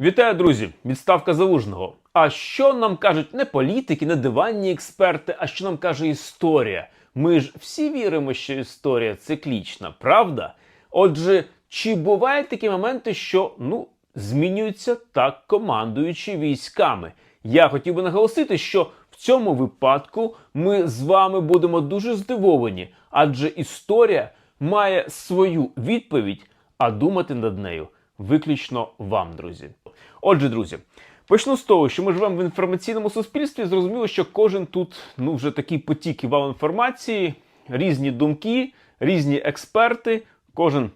Вітаю, друзі! Відставка залужного. А що нам кажуть не політики, не диванні експерти, а що нам каже історія? Ми ж всі віримо, що історія циклічна, правда? Отже, чи бувають такі моменти, що ну змінюються так командуючі військами? Я хотів би наголосити, що в цьому випадку ми з вами будемо дуже здивовані, адже історія має свою відповідь, а думати над нею виключно вам, друзі. Отже, друзі, почну з того, що ми живемо в інформаційному суспільстві. Зрозуміло, що кожен тут ну вже такий потік вал інформації, різні думки, різні експерти, кожен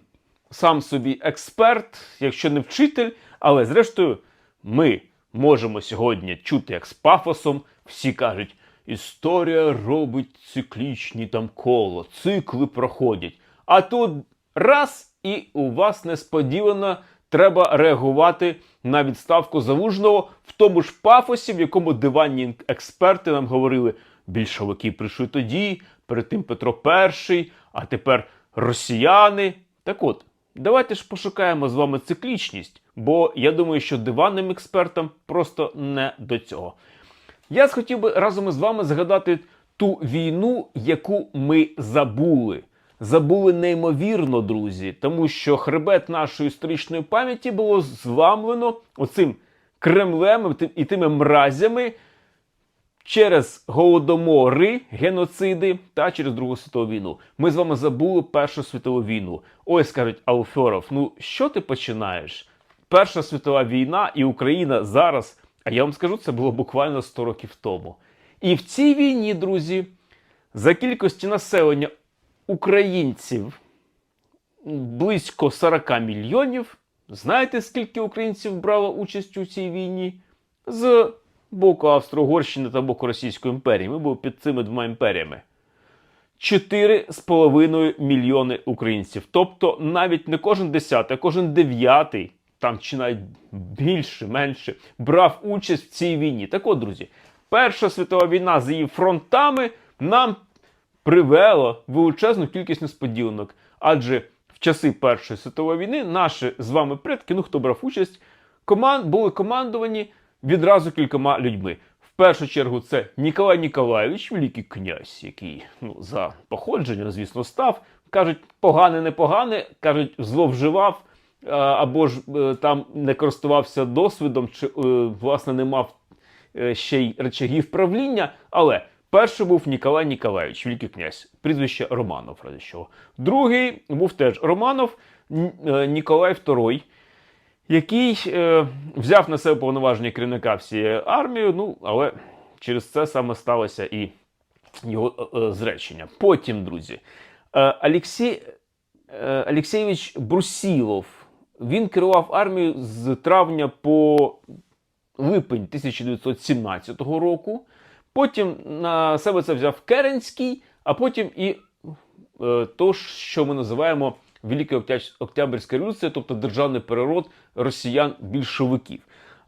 сам собі експерт, якщо не вчитель, але зрештою ми можемо сьогодні чути, як з пафосом всі кажуть. Історія робить циклічні там коло, цикли проходять. А тут раз і у вас несподівано треба реагувати на відставку залужного в тому ж пафосі, в якому диванні експерти нам говорили, більшовики прийшли тоді, перед тим Петро І, а тепер росіяни. Так от, давайте ж пошукаємо з вами циклічність, бо я думаю, що диванним експертам просто не до цього. Я схотів би разом із вами згадати ту війну, яку ми забули. Забули неймовірно, друзі, тому що хребет нашої історичної пам'яті було зламлено оцим Кремлем і тими мразями через голодомори, геноциди та через Другу світову війну. Ми з вами забули Першу світову війну. Ой, скажуть Алфьоров, ну що ти починаєш? Перша світова війна і Україна зараз, а я вам скажу, це було буквально 100 років тому. І в цій війні, друзі, за кількості населення українців близько 40 мільйонів. Знаєте, скільки українців брало участь у цій війні? З боку Австро-Угорщини та боку Російської імперії. Ми були під цими двома імперіями. 4,5 мільйони українців. Тобто навіть не кожен десятий, а кожен дев'ятий, там чи навіть більше, менше, брав участь в цій війні. Так от, друзі, Перша світова війна з її фронтами нам привела величезну кількість несподіванок. Адже в часи Першої світової війни наші з вами предки, ну хто брав участь, команд, були командувані відразу кількома людьми. В першу чергу це Ніколай Ніколаєвич, великий князь, який ну, за походження, звісно, став. Кажуть, погане, непогане, кажуть, зловживав або ж е, там не користувався досвідом, чи е, власне не мав е, ще й речагів правління. Але перший був Ніколай Ніколаєвич, великий князь, прізвище Романов, ради чого. Другий був теж Романов е, Ніколай II, який е, взяв на себе повноваження керівника всієї армії, ну, але через це саме сталося і його е, е, зречення. Потім, друзі, е, Олексій е, Олексійович Брусілов. Він керував армією з травня по липень 1917 року. Потім на себе це взяв Керенський, а потім і е, то, що ми називаємо Велика Октя- Октябрьська революція, тобто державний перерод росіян-більшовиків.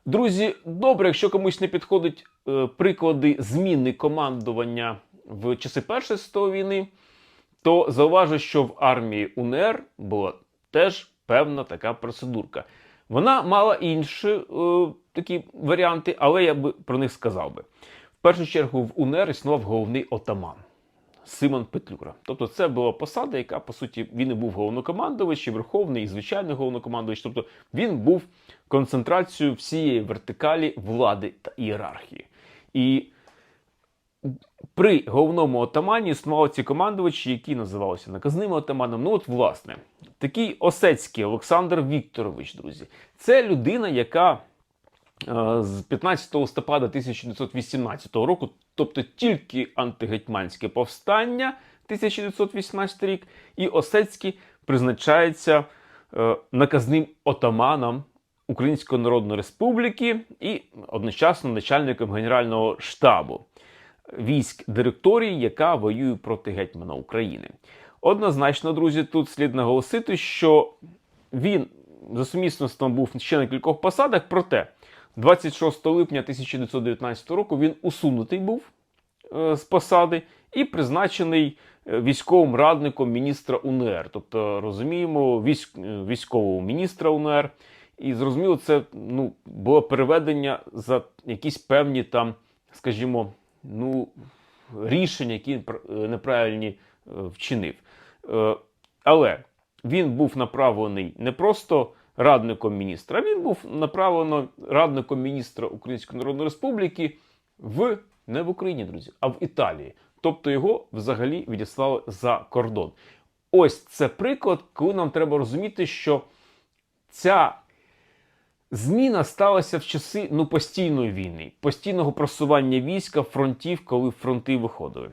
Друзі, добре, якщо комусь не підходять е, приклади зміни командування в часи Першої світової війни, то зауважу, що в армії УНР була теж певна така процедурка. Вона мала інші е, такі варіанти, але я би про них сказав би. Першу чергу в УНР існував головний отаман Симон Петлюра. Тобто це була посада, яка, по суті, він і був головнокомандувач, і верховний, і звичайний головнокомандувач. Тобто він був концентрацією всієї вертикалі влади та ієрархії. І при головному отамані існували ці командувачі, які називалися наказним отаманом. Ну, от, власне, такий Осецький Олександр Вікторович, друзі, це людина, яка з 15 листопада 1918 року, тобто тільки антигетьманське повстання 1918 рік, і Осецький призначається е, наказним отаманом Української Народної Республіки і одночасно начальником Генерального штабу військ директорії, яка воює проти гетьмана України. Однозначно, друзі, тут слід наголосити, що він за сумісництвом був ще на кількох посадах, проте 26 липня 1919 року він усунутий був е, з посади і призначений е, військовим радником міністра УНР. Тобто, розуміємо, військ, е, військового міністра УНР. І зрозуміло, це ну, було переведення за якісь певні там, скажімо, ну, рішення, які неправильні вчинив. Але він був направлений не просто радником міністра, він був направлено радником міністра Української Народної Республіки в не в Україні, друзі, а в Італії. Тобто його взагалі відіслали за кордон. Ось це приклад, коли нам треба розуміти, що ця зміна сталася в часи ну, постійної війни, постійного просування війська фронтів, коли фронти виходили.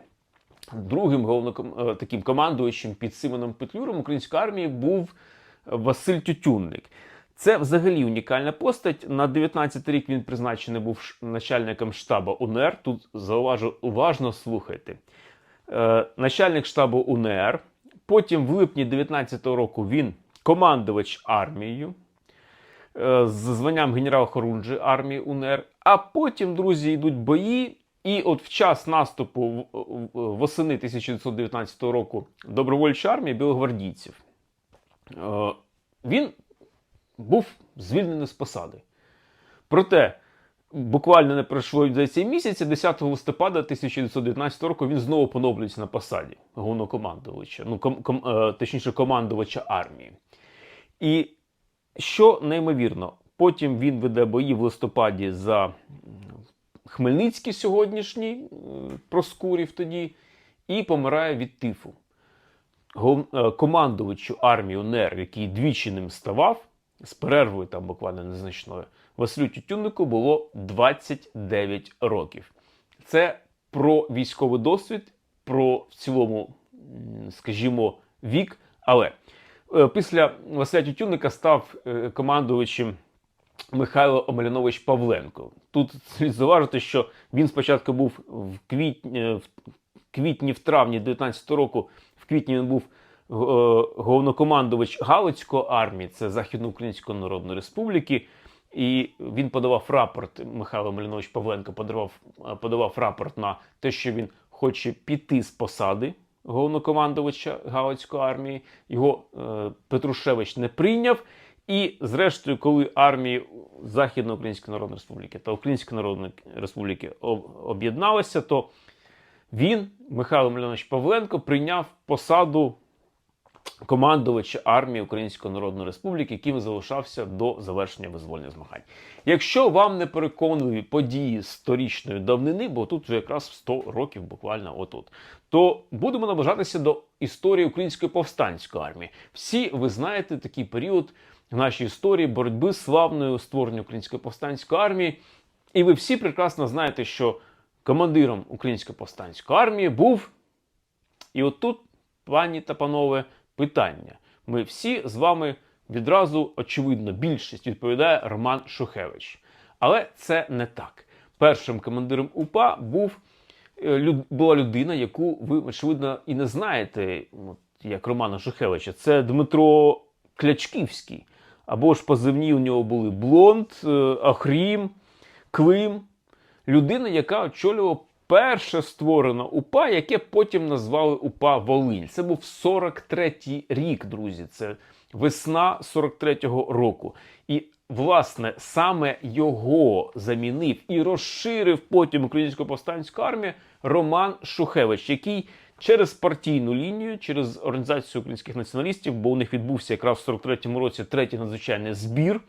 Другим головним е, таким командуючим під Симоном Петлюром української армії був Василь Тютюнник. Це взагалі унікальна постать. На 19 рік він призначений був начальником штабу УНР. Тут зауважу, уважно слухайте. Е, начальник штабу УНР. Потім в липні 19-го року він командувач армією е, з званням генерал Хорунжі армії УНР. А потім, друзі, йдуть бої. І от в час наступу восени 1919 року добровольчої армії білогвардійців він був звільнений з посади. Проте, буквально не пройшло здається, і місяця, 10 листопада 1919 року він знову поновлюється на посаді головнокомандувача, ну, ком, ком, е, точніше, командувача армії. І що неймовірно, потім він веде бої в листопаді за Хмельницький сьогоднішній, е, Проскурів тоді, і помирає від тифу. Е, Командувачу армії УНР, який двічі ним ставав, з перервою там буквально незначною, Василю Тютюннику було 29 років. Це про військовий досвід, про в цілому, скажімо, вік. Але е, після Василя Тютюнника став е, командувачем Михайло Омелянович Павленко. Тут слід зауважити, що він спочатку був в квітні, в квітні, в травні 19 року. Квітні він був е, головнокомандувач Галицької армії, це Західноукраїнської Народної Республіки. І він подавав рапорт. Михайло Мельнович Павленко подавав, е, подавав рапорт на те, що він хоче піти з посади головнокомандувача Галицької армії. Його е, Петрушевич не прийняв. І, зрештою, коли армії Західноукраїнської Народної Республіки та Української Народної Республіки об'єдналися, то він, Михайло Мельнович Павленко, прийняв посаду командувача армії Української Народної Республіки, яким залишався до завершення визвольних змагань. Якщо вам не переконливі події сторічної давнини, бо тут вже якраз 100 років буквально отут, то будемо наближатися до історії Української повстанської армії. Всі ви знаєте такий період в нашій історії боротьби славною створення Української повстанської армії. І ви всі прекрасно знаєте, що командиром Української повстанської армії був і от тут, пані та панове, питання. Ми всі з вами відразу, очевидно, більшість відповідає Роман Шухевич. Але це не так. Першим командиром УПА був, е, була людина, яку ви, очевидно, і не знаєте, от, як Романа Шухевича. Це Дмитро Клячківський. Або ж позивні у нього були Блонд, е, Ахрім, Клим. Людина, яка очолювала перше створено УПА, яке потім назвали УПА Волинь. Це був 43-й рік, друзі. Це весна 43-го року. І, власне, саме його замінив і розширив потім українську повстанську армію Роман Шухевич, який через партійну лінію, через організацію українських націоналістів, бо у них відбувся якраз в 43-му році третій надзвичайний збір.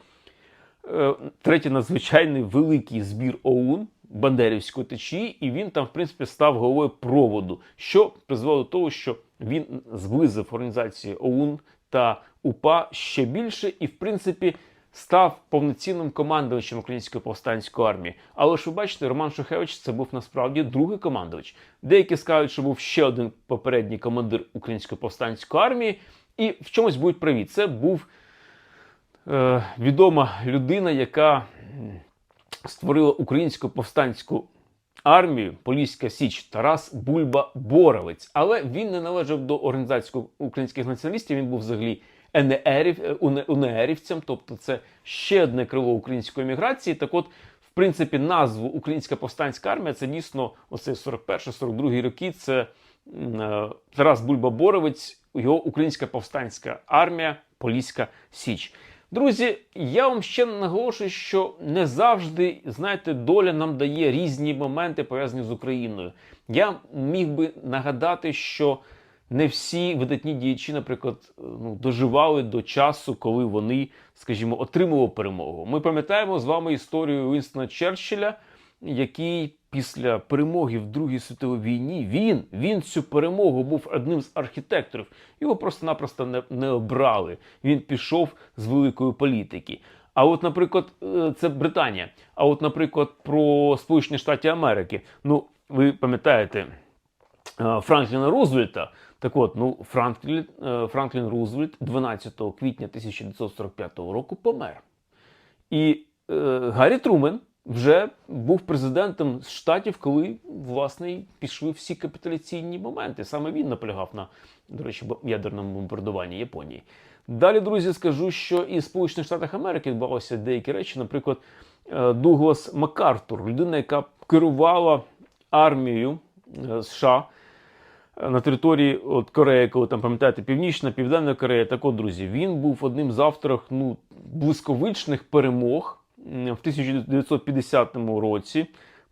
Е, третій надзвичайний великий збір ОУН Бандерівської течії, і він там, в принципі, став головою проводу, що призвело до того, що він зблизив організації ОУН та УПА ще більше, і, в принципі, став повноцінним командувачем Української повстанської армії. Але ж ви бачите, Роман Шухевич це був насправді другий командувач. Деякі скажуть, що був ще один попередній командир Української повстанської армії, і в чомусь будуть праві. Це був е, відома людина, яка створила українську повстанську армію Поліська Січ Тарас Бульба Боровець. Але він не належав до організації українських націоналістів. Він був взагалі ЕНЕРів, е, УНРівцем, тобто це ще одне крило української еміграції. Так от, в принципі, назву Українська повстанська армія це дійсно оце 41-42 роки. Це е, Тарас Бульба Боровець, його Українська повстанська армія Поліська Січ. Друзі, я вам ще наголошую, що не завжди, знаєте, доля нам дає різні моменти пов'язані з Україною. Я міг би нагадати, що не всі видатні діячі, наприклад, ну, доживали до часу, коли вони, скажімо, отримували перемогу. Ми пам'ятаємо з вами історію Вінстона Черчилля, який після перемоги в Другій світовій війні він, він цю перемогу був одним з архітекторів. Його просто-напросто не, не обрали. Він пішов з великої політики. А от, наприклад, е, це Британія. А от, наприклад, про Сполучені Штати Америки. Ну, ви пам'ятаєте е, Франкліна Рузвельта. Так от, ну, Франклін, е, Франклін Рузвельт 12 квітня 1945 року помер. І е, Гаррі Трумен вже був президентом штатів, коли власне пішли всі капітуляційні моменти. Саме він наполягав на, до речі, ядерному бомбардуванні Японії. Далі, друзі, скажу, що і в Сполучених Штатах Америки відбувалися деякі речі. Наприклад, е, Дуглас Макартур, людина, яка керувала армією е, США е, на території от Кореї, коли там пам'ятаєте, Північна, Південна Корея. Так от, друзі, він був одним з авторів ну, блисковичних перемог в 1950 році.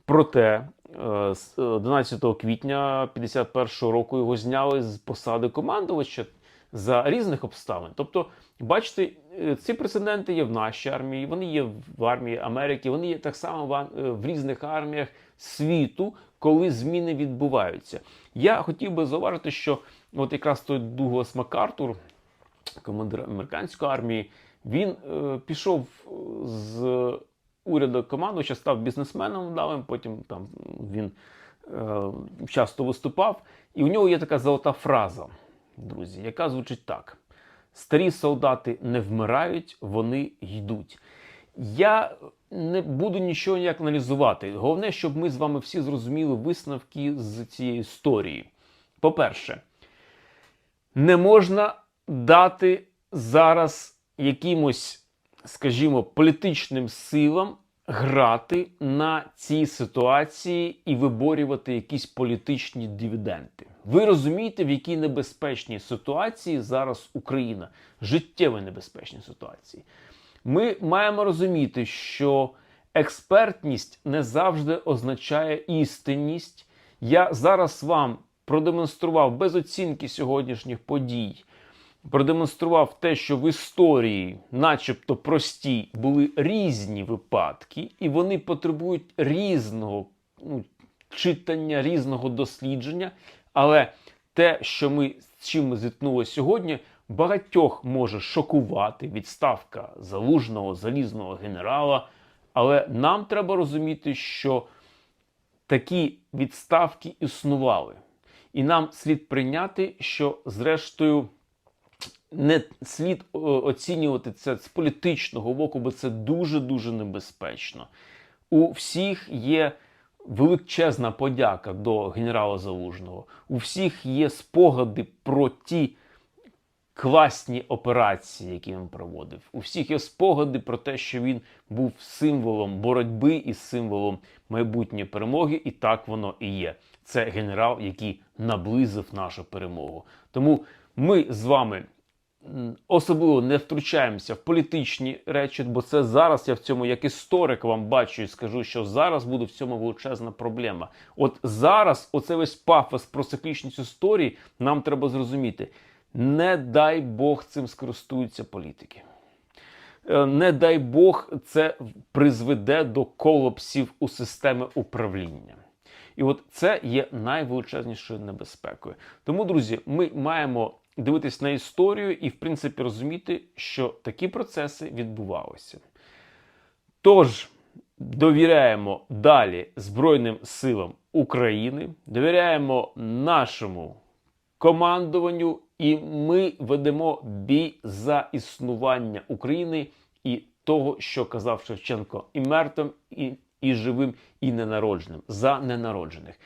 Проте е, з, е, 11 квітня 51 року його зняли з посади командувача за різних обставин. Тобто, бачите, е, ці прецеденти є в нашій армії, вони є в армії Америки, вони є так само е, в різних арміях світу, коли зміни відбуваються. Я хотів би зауважити, що от якраз той Дуглас Макартур, командир американської армії, він е, пішов з уряду командувача, став бізнесменом вдалим, потім там він е, часто виступав. І у нього є така золота фраза, друзі, яка звучить так: старі солдати не вмирають, вони йдуть. Я не буду нічого ніяк аналізувати. Головне, щоб ми з вами всі зрозуміли висновки з цієї історії. По-перше, не можна дати зараз якимось, скажімо, політичним силам грати на цій ситуації і виборювати якісь політичні дивіденди. Ви розумієте, в якій небезпечній ситуації зараз Україна, життєво небезпечній ситуації. Ми маємо розуміти, що експертність не завжди означає істинність. Я зараз вам продемонстрував без оцінки сьогоднішніх подій, продемонстрував те, що в історії, начебто прості, були різні випадки, і вони потребують різного ну, читання, різного дослідження. Але те, що ми з чим ми зіткнулися сьогодні, багатьох може шокувати відставка залужного залізного генерала. Але нам треба розуміти, що такі відставки існували. І нам слід прийняти, що зрештою не слід е, оцінювати це з політичного боку, бо це дуже-дуже небезпечно. У всіх є величезна подяка до генерала Залужного. У всіх є спогади про ті класні операції, які він проводив. У всіх є спогади про те, що він був символом боротьби і символом майбутньої перемоги, і так воно і є. Це генерал, який наблизив нашу перемогу. Тому ми з вами особливо не втручаємося в політичні речі, бо це зараз я в цьому як історик вам бачу і скажу, що зараз буде в цьому величезна проблема. От зараз оце весь пафос про циклічність історії нам треба зрозуміти. Не дай Бог цим скористуються політики. Е, Не дай Бог це призведе до колапсів у системи управління. І от це є найвеличезнішою небезпекою. Тому, друзі, ми маємо дивитись на історію і, в принципі, розуміти, що такі процеси відбувалися. Тож довіряємо далі Збройним силам України, довіряємо нашому командуванню, і ми ведемо бій за існування України і того, що казав Шевченко, і мертвим, і, і живим, і ненародженим за ненароджених.